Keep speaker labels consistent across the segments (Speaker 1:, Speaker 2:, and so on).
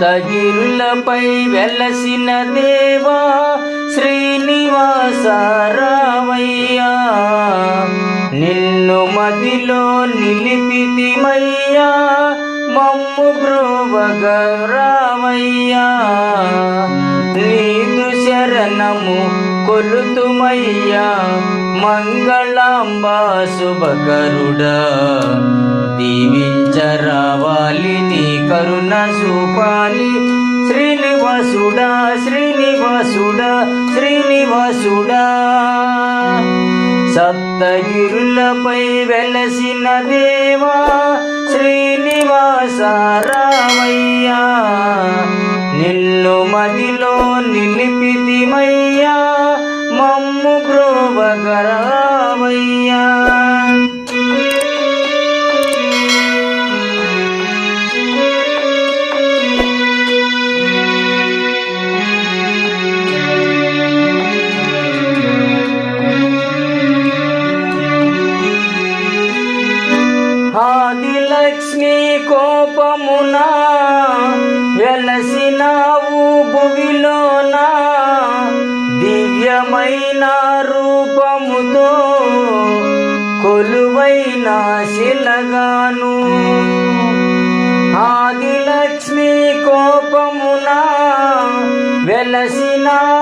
Speaker 1: తగిరులపై వెలసిన దేవా శ్రీనివాస రావయ్యా నిన్ను మదిలో నిలిపితిమయ్యా మమ్ము బ్రోవగ రావయ్యా నీదు శరణము కొలుతుమయ్యా మంగళాంబ శుభకరుడా దీవించరావాలి నీ కరుణ చూపాలి శ్రీనివాసుడా శ్రీనివాసుడా శ్రీనివాసుడా. సప్తగిరులపై వెలసిన దేవా శ్రీనివాస రామయ్యా. నిన్ను మదిలో నిలిపితిమయ్యా మమ్ము బ్రోవగరామయ్యా లక్ష్మీ కోపమున వెలసినావు భువిలోన? దివ్యమైన రూపముతో కొలువైన శిలగాను. ఆదిలక్ష్మి కోపమున వెలసినా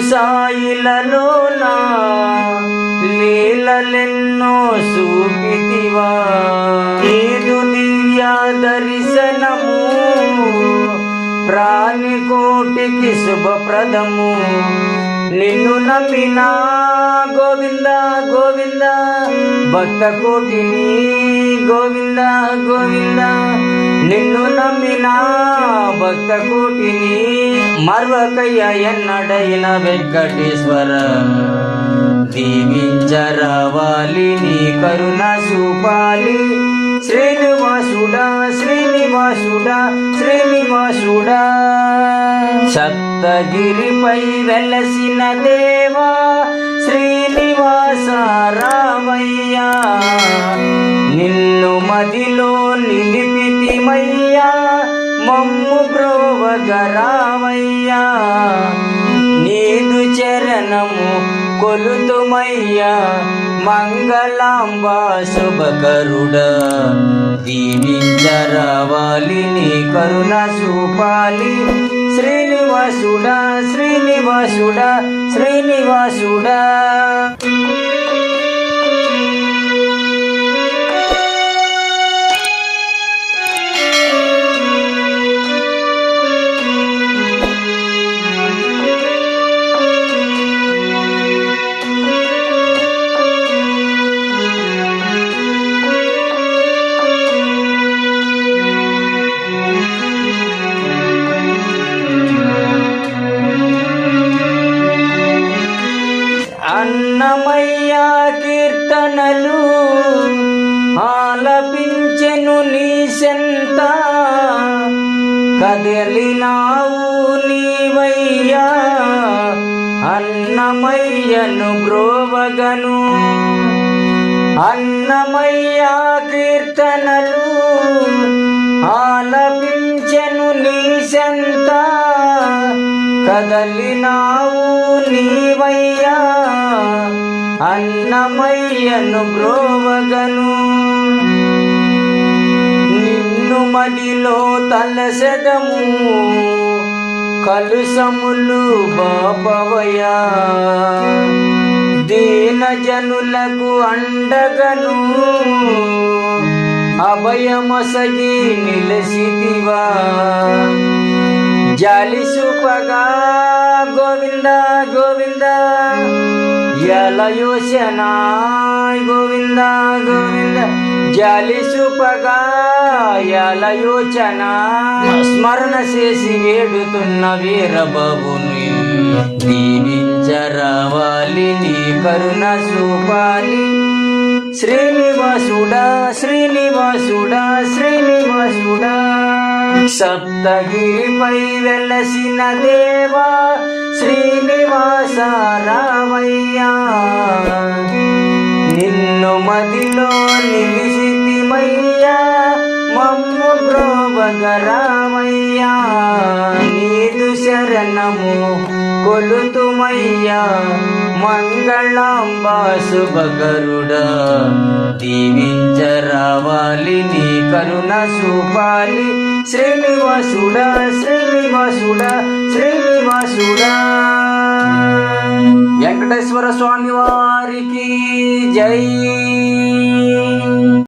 Speaker 1: పురుషాయిలలోన లీలలెన్నో చూపితివా. నీదు దివ్య దర్శనము ప్రాణికోటికి శుభప్రదము. నిన్ను నమ్మినా గోవింద గోవింద భక్త కోటిని గోవింద గోవింద. నిన్ను నమ్మినా భక్త కోటిని మర్వకయ్య ఎన్నడైన వెంకటేశ్వర. దీవించరావాలి నీ కరుణ చూపాలి. శ్రీనివాసుడా శ్రీనివాసుడా శ్రీనివాసుడా. సప్తగిరిపై వెలసిన దేవా శ్రీనివాస రామయ్యా. నిన్ను మదిలో నిలిపితిమయ్యా. మమ్ము బ్రోవగరామయ్యా నీదు చరణము కొలుతుమయ్యా మంగళాంబా శుభకరుడా. దీవించరావాలి నీ కరుణ చూపాలి శ్రీనివాసుడా శ్రీనివాసుడా శ్రీనివాసుడా. అన్నమయ్యను బ్రోవగను. అన్నమయ్య కీర్తనలు ఆలపించెను నీశంత కదలినావు నీవయ్యా అన్నమయ్యను బ్రోవగను. నిన్ను మదిలో తలసెదము కలుసములు బాపవయా దీన జనులకు అండగను. అభయమసగి నిలసిదివా జాలి గోవింద గోవింద. ఎలయోచన గోవింద గోవింద. జాలి యోచన స్మరణ చేసి వేడుతున్న వీరబాబుని. దీవించరావాలి నీ కరుణ చూపాలి. శ్రీనివాసుడా శ్రీనివాసుడా శ్రీనివాసుడా. సప్తగిరిపై వెలసిన దేవా శ్రీనివాస రావయ్యా. నిన్ను మదిలో నిలిసితిమయ్యా బ్రోవగరామయ్యా నీదు శరణము కొలుతుమయ్యా మంగళాంబ శుభకరుడా దీవించరావాలి నీ కరుణ సూపాలి శ్రీనివాసుడా శ్రీనివాసుడా.